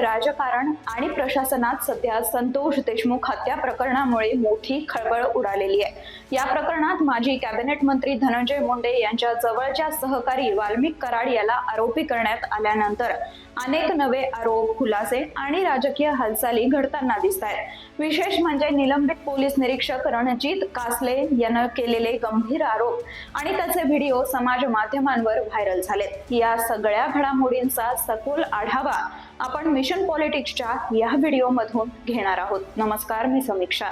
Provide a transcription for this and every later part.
राजकारण आणि प्रशासनात सध्या संतोष देशमुख हत्या प्रकरणामुळे मोठी खळबळ उडालेली आहे. या प्रकरणात माजी कॅबिनेट मंत्री धनंजय मुंडे यांच्या जवळच्या सहकारी वाल्मिक कराड याला आरोपी करण्यात आल्यानंतर अनेक नवे आरोप खुलासे आणि राजकीय हालचाली घडताना दिसत आहेत विशेष म्हणजे निलंबित पोलीस निरीक्षक रणजित कासले यानं केलेले गंभीर आरोप आणि त्याचे व्हिडिओ समाज माध्यमांवर व्हायरल झालेत. या सगळ्या घडामोडींचा सखोल आढावा आपण मिशन पॉलिटिक्सच्या या व्हिडिओमधून घेणार आहोत. नमस्कार मी समीक्षा.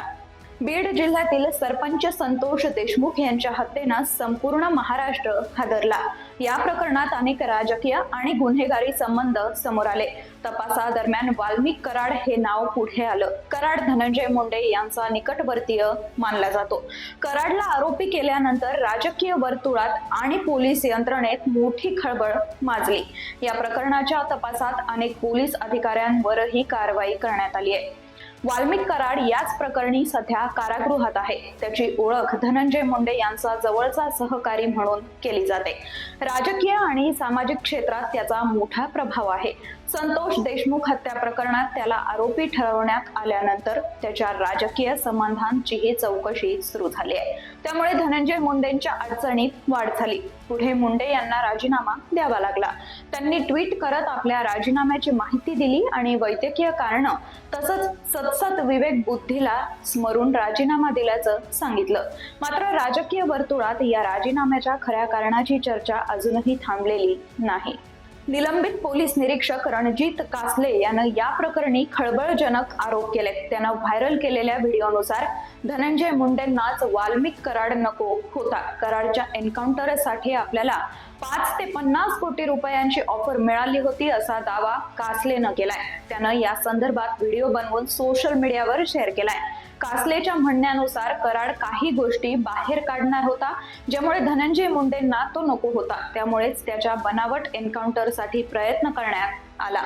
बीड जिल्ह्यातील सरपंच संतोष देशमुख यांच्या हत्येनं संपूर्ण महाराष्ट्र हादरला. या प्रकरणात अनेक राजकीय आणि गुन्हेगारी संबंध समोर आले. तपासादरम्यान वाल्मिक कराड हे नाव पुढे आलं. कराड धनंजय मुंडे यांचा निकटवर्तीय मानला जातो. कराडला आरोपी केल्यानंतर राजकीय वर्तुळात आणि पोलीस यंत्रणेत मोठी खळबळ माजली. या प्रकरणाच्या तपासात अनेक पोलीस अधिकाऱ्यांवरही कारवाई करण्यात आली आहे. वाल्मिक कराड याच प्रकरणी सध्या कारागृहात आहे. त्याची ओळख धनंजय मुंडे यांचा जवळचा सहकारी म्हणून केली जाते. राजकीय आणि सामाजिक क्षेत्रात त्याचा मोठा प्रभाव आहे. संतोष देशमुख हत्या प्रकरणात त्याला आरोपी ठरवण्यात आल्यानंतर त्याच्या राजकीय संबंधांचीही चौकशी सुरू झाली आहे. त्यामुळे धनंजय मुंडेंच्या अडचणीत वाढ झाली. पुढे मुंडे यांना राजीनामा द्यावा लागला. त्यांनी ट्विट करत आपल्या राजीनाम्याची माहिती दिली आणि वैद्यकीय कारण तसंच सतसत विवेक बुद्धीला स्मरून राजीनामा दिल्याचं सांगितलं. मात्र राजकीय वर्तुळात या राजीनाम्याच्या खऱ्या कारणाची चर्चा अजूनही थांबलेली नाही. निलंबित पोलीस निरीक्षक रणजित कासले यानं या प्रकरणी खळबळजनक आरोप केले त्यानं व्हायरल केलेल्या व्हिडिओनुसार धनंजय मुंडेंनाच वाल्मिक कराड नको होता. कराडच्या एन्काउंटरसाठी आपल्याला पाच ते पन्नास कोटी रुपयांची ऑफर मिळाली होती असा दावा कासलेनं केलाय. त्यानं या संदर्भात व्हिडिओ बनवून सोशल मीडियावर शेअर केलाय. कासलेच्या म्हणण्यानुसार कराड काही गोष्टी बाहेर काढणार होता ज्यामुळे धनंजय मुंडेंना तो नको होता. त्यामुळेच त्याच्या बनावट एन्काउंटरसाठी प्रयत्न करण्यात आला.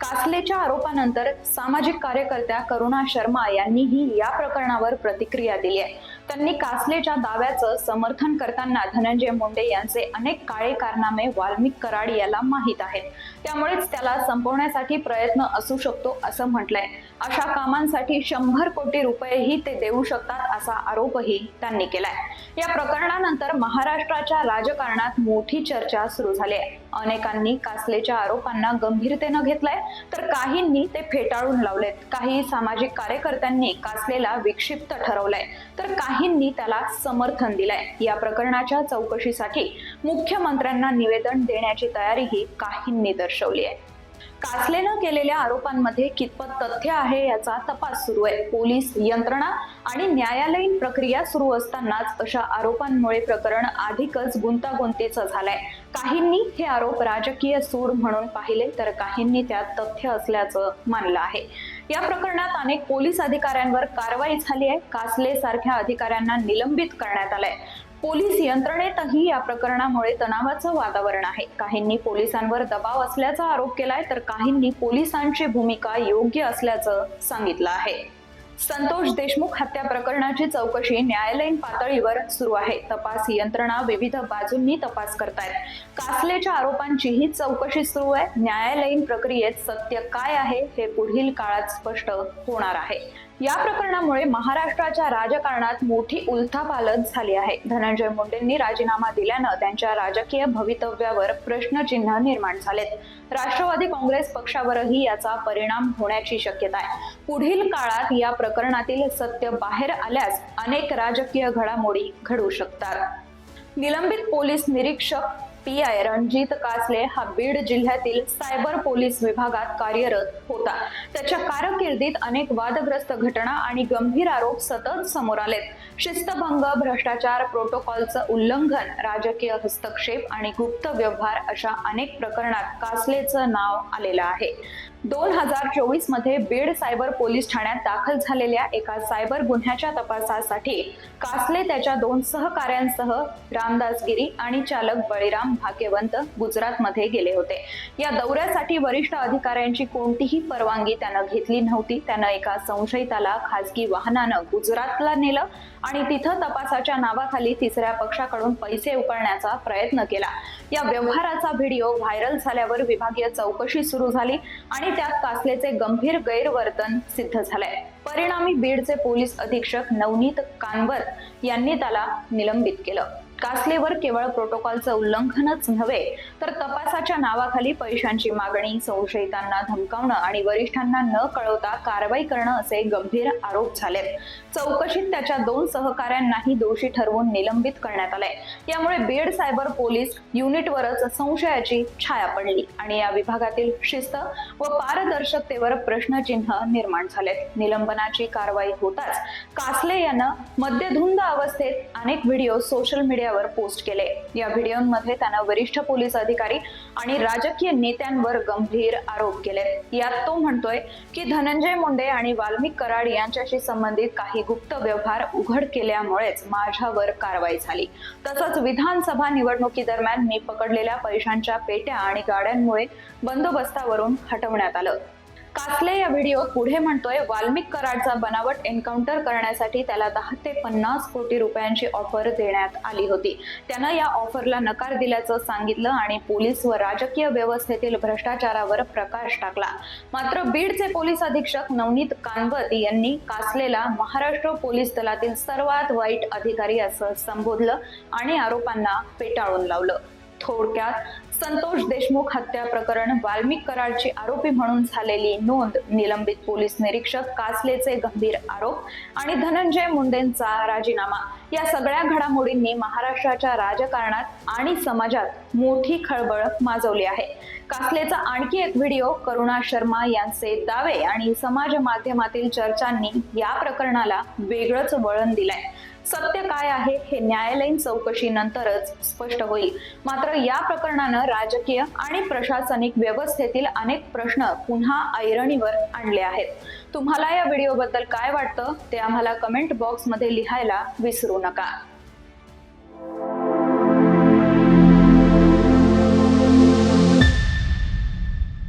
कासलेच्या आरोपानंतर सामाजिक कार्यकर्त्या करुणा शर्मा यांनीही या प्रकरणावर प्रतिक्रिया दिली आहे. त्यांनी कासलेच्या दाव्याचं समर्थन करताना धनंजय मुंडे यांचे अनेक काळे कारनामे वाल्मिक कराड याला माहीत आहेत. त्यामुळेच त्याला संपवण्यासाठी प्रयत्न असू शकतो असं म्हटलंय. अशा कामांसाठी शंभर कोटी रुपयेही ते देऊ शकतात असा आरोपही त्यांनी केलाय. या प्रकरणानंतर महाराष्ट्राच्या राजकारणात मोठी चर्चा सुरू झाली आहे. अनेकांनी कासलेच्या आरोपांना गंभीरतेनं घेतलंय. तर काहींनी ते फेटाळून लावलेत. काही सामाजिक कार्यकर्त्यांनी कासलेला विक्षिप्त ठरवलंय. तर काहींनी त्याला समर्थन दिलंय. या प्रकरणाच्या चौकशीसाठी मुख्यमंत्र्यांना निवेदन देण्याची तयारीही काहींनी दर्शवली आहे. कासलेनं केलेल्या आरोपांमध्ये कितपत तथ्य आहे याचा तपास सुरू आहे. पोलीस यंत्रणा आणि न्यायालयीन प्रक्रिया सुरू असतानाच अशा आरोपांमुळे प्रकरण अधिकच गुंतागुंतीचं झालंय. काहींनी हे आरोप राजकीय सूड म्हणून पाहिले तर काहींनी त्यात तथ्य असल्याचं मानलं आहे. या प्रकरणात अनेक पोलीस अधिकाऱ्यांवर कारवाई झाली आहे. कासले सारख्या अधिकाऱ्यांना निलंबित करण्यात आलंय. पोलीस यंत्रणेतही या प्रकरणामुळे तणावाचं वातावरण आहे. काहींनी पोलिसांवर दबाव असल्याचा आरोप केलाय तर काहींनी पोलिसांची भूमिका योग्य असल्याचं सांगितलं आहे. संतोष देशमुख हत्या प्रकरणाची चौकशी न्यायालयीन पातळीवर सुरू आहे. तपास यंत्रणा विविध बाजूंनी तपास करतायत. कासलेच्या आरोपांचीही चौकशी सुरू आहे. न्यायालयीन प्रक्रियेत सत्य काय आहे हे पुढील काळात स्पष्ट होणार आहे. या प्रकरणामुळे महाराष्ट्राच्या राजकारणात मोठी उलथापालथ झाली आहे. धनंजय मुंडेंनी राजीनामा दिल्यानं त्यांच्या राजकीय भवितव्यावर प्रश्नचिन्ह निर्माण झालेत. राष्ट्रवादी काँग्रेस पक्षावरही याचा परिणाम होण्याची शक्यता आहे. पुढील काळात या प्रकरणातील सत्य बाहेर आल्यास अनेक राजकीय घडामोडी घडू शकतात. निलंबित पोलीस निरीक्षक पी आय रणजित कासले हा बीड जिल्ह्यातील सायबर पोलीस विभागात कार्यरत होता. त्याच्या कारकिर्दीत अनेक वादग्रस्त घटना आणि गंभीर आरोप सतत समोर आलेत. शिस्तभंग भ्रष्टाचार प्रोटोकॉलचं उल्लंघन राजकीय हस्तक्षेप आणि गुप्त व्यवहार अशा अनेक प्रकरणात कासलेचं नाव आलेलं आहे. दोन हजार चोवीसमध्ये बीड सायबर पोलीस ठाण्यात दाखल झालेल्या एका सायबर गुन्ह्याच्या तपासासाठी कासले त्याच्या दोन सहकाऱ्यांसह रामदास गिरी आणि चालक बळीराम भाग्यवंत गुजरातमध्ये गेले होते. या दौऱ्यासाठी वरिष्ठ अधिकाऱ्यांची कोणतीही परवानगी त्यानं घेतली नव्हती. त्यानं एका संशयिताला खासगी वाहनानं गुजरातला नेलं आणि तिथं तपासाच्या नावाखाली तिसऱ्या पक्षाकडून पैसे उकळण्याचा प्रयत्न केला. या व्यवहाराचा व्हिडिओ व्हायरल झाल्यावर विभागीय चौकशी सुरू झाली आणि त्यात कासलेचे गंभीर गैरवर्तन सिद्ध झालंय. परिणामी बीडचे पोलीस अधीक्षक नवनीत कानवर यांनी त्याला निलंबित केलं. कासलेवर केवळ प्रोटोकॉलचं उल्लंघनच नव्हे तर तपासाच्या नावाखाली पैशांची मागणी संशयितांना धमकावणं आणि वरिष्ठांना न कळवता कारवाई करणं असे गंभीर आरोप झालेत. चौकशीत त्याच्या दोन सहकाऱ्यांनाही दोषी ठरवून निलंबित करण्यात आलंय. यामुळे बीड सायबर पोलीस युनिटवरच संशयाची छाया पडली आणि या विभागातील शिस्त व पारदर्शकतेवर प्रश्नचिन्ह निर्माण झालेत. निलंबनाची कारवाई होताच कासले यानं मद्यधुंद अवस्थेत अनेक व्हिडिओ सोशल मीडिया मीडियावर पोस्ट केले. या व्हिडिओमध्ये त्यानं वरिष्ठ पोलीस अधिकारी आणि राजकीय नेत्यांवर गंभीर आरोप केले. यात तो म्हणतोय की धनंजय मुंडे आणि वाल्मिक कराड यांच्याशी संबंधित काही गुप्त व्यवहार उघड केल्यामुळेच माझ्यावर कारवाई झाली. तसंच विधानसभा निवडणुकीदरम्यान मी पकडलेल्या पैशांच्या पेट्या आणि गाड्यांमुळे बंदोबस्तावरून हटवण्यात आलं. कासले या व्हिडिओत पुढे म्हणतोय वाल्मिक कराडचा बनावट एन्काउंटर करण्यासाठी त्याला दहा ते पन्नास कोटी रुपयांची ऑफर देण्यात आली होती. त्यानं या ऑफरला नकार दिल्याचं सांगितलं आणि पोलीस व राजकीय व्यवस्थेतील भ्रष्टाचारावर प्रकाश टाकला. मात्र बीडचे पोलीस अधीक्षक नवनीत कानवत यांनी कासलेला महाराष्ट्र पोलीस दलातील सर्वात वाईट अधिकारी असं संबोधलं आणि आरोपांना पेटाळून लावलं. थोडक्यात संतोष देशमुख हत्या प्रकरण वाल्मिक कराडची आरोपी म्हणून झालेली नोंद निलंबित पोलीस निरीक्षक कासलेचे गंभीर आरोप आणि धनंजय मुंडेंचा राजीनामा. या सगळ्या घडामोडींनी महाराष्ट्राच्या राजकारणात आणि समाजात मोठी खळबळ माजवली आहे. कासलेचा आणखी एक व्हिडिओ करुणा शर्मा यांचे दावे आणि समाज माध्यमातील चर्चांनी या प्रकरणाला वेगळंच वळण दिलंय. सत्य काय आहे हे न्यायालयीन चौकशीनंतरच स्पष्ट होईल. मात्र या प्रकरणानं राजकीय आणि प्रशासनिक व्यवस्थेतील अनेक प्रश्न पुन्हा ऐरणीवर आणले आहेत. तुम्हाला या व्हिडिओबद्दल काय वाटतं ते आम्हाला कमेंट बॉक्समध्ये लिहायला विसरू नका.